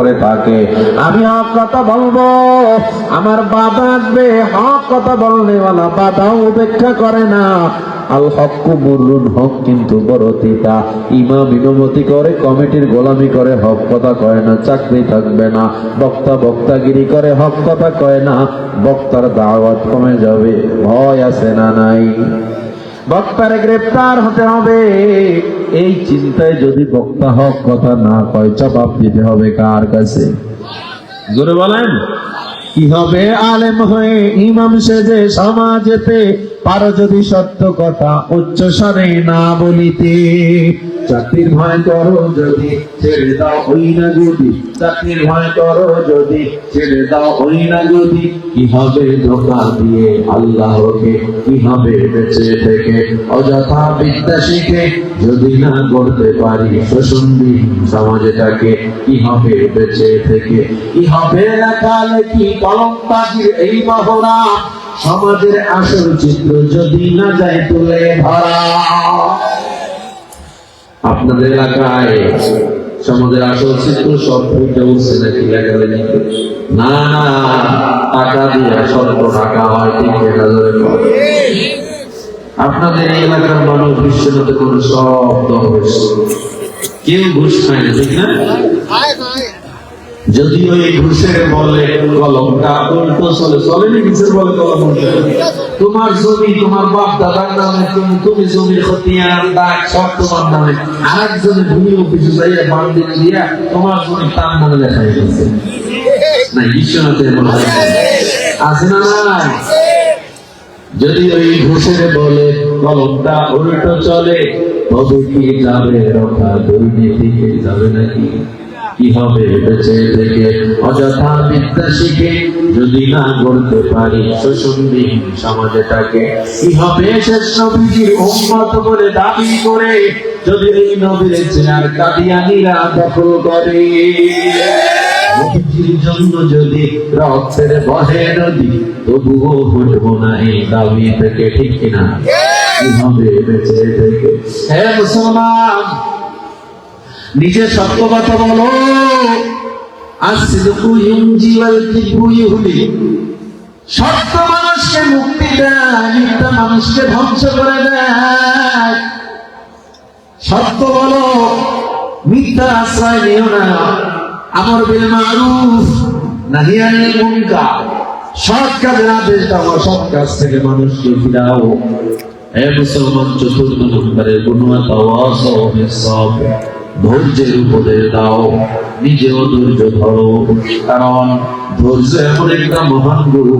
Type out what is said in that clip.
করে থাকে। আমি হক কথা বলব, আমার বাধা আসবে হক কথা বললে বাধাও উপেক্ষা করে না। আল মুরুন হক কিন্তু করে, কমিটির গোলামি করে, হক কথা কয় না, চাকরি থাকবে না। বক্তা বক্তাগিরি করে, হক কথা কয় না। বক্তার দাওয়াত কমে যাবে, ভয় আছে না নাই। বক্তারে গ্রেপ্তার হতে হবে। এই চিন্তায় যদি বক্তা হক কথা না কয় জবাব দিতে হবে কার কাছে? জোরে বলেন। কি হবে আলেম হয়ে ইমাম সেজে সমাজেতে? পারো যদি সত্য কথা উচ্চ স্বরে না বলিতে। চাকরির ভয় করো যদি, ছেড়ে দাও ওই না গদি চাকরির ভয় করো যদি, ছেড়ে দাও ওই না গদি কি হবে ধোকা দিয়ে আল্লাহকে? কি হবে বেঁচে থেকে? অযথা বিদ্যা শিখে যদি না করতে পারি শোষণবিহীন সমাজটাকে, কি হবে বেঁচে থেকে? কি হবে না কালে কি কলম বাজির এই মহড়া সমাজের আসল চিত্র যদি না যায় তুলে ধরা। আপনাদের এলাকায় সমাজের আসল চিত্র সব ভুলতে উঠছে নাকি লেখালে না না, টাকা দিয়ে স্বল্প টাকা হয় ঠিক হাজার আপনাদের এলাকার মানুষ বিশ্বনাথে কোনো সব দল কেউ ঘুষ খায় না, ঠিক না? যদিও এই ঘুষের বলে কলমটা উল্টো চলে চলে না ঘুষের বলে কলম তোমার জমি, তোমার বাপ দাদার নামে তুমি তুমি জমির খতিয়ান, দাগ সব তোমার নামে। আরেকজনের ভূমি অফিসে যাইয়া বান্দিন দিয়া তোমার জমি তার নামে লেখা গেছে। না বিশ্বনাথের মনে হয় আছে না নাই? যদি ওই ঘুষের বলে কলমটা উল্টো চলে, তবে কি যাবে রক্ষা দুর্নীতিকে যাবে নাকি? কি হবে? বেঁচে থেকে অযথা বিদ্যা শিখে যদি না করতে পারি শোষণবিহীন সমাজটাকে কি হবে শেষ নবীজির উম্মত বলে দাবি করে? যদি এই নবীর চেয়ার কাদিয়ানিরা দখল করে? জন্য যদি রক্তের বহে নদী, তবুও ফুটবো না দাবি থেকে, ঠিক কিনা? হবে বেঁচে থেকে? হে মুসলমান নিজের সত্য কথা বলো। সত্য মানুষকে মুক্তি দেয় মানুষকে ধ্বংস করে দেয়। সত্য বলো, মিথ্যা আশ্রয় আমর বিল মারুফ, নাহি আনিল মুনকার। সৎ কাজের আদেশ দাও, সৎ কাজ থেকে মানুষকে ফিরাও। হে মুসলমান, চতুর্থ নম্বরে গুণা তাওয়াসাও ধৈর্যের উপদেশ দাও নিজেও ধৈর্য ধরো। কারণ ধৈর্য এমন একটা মহান গুরু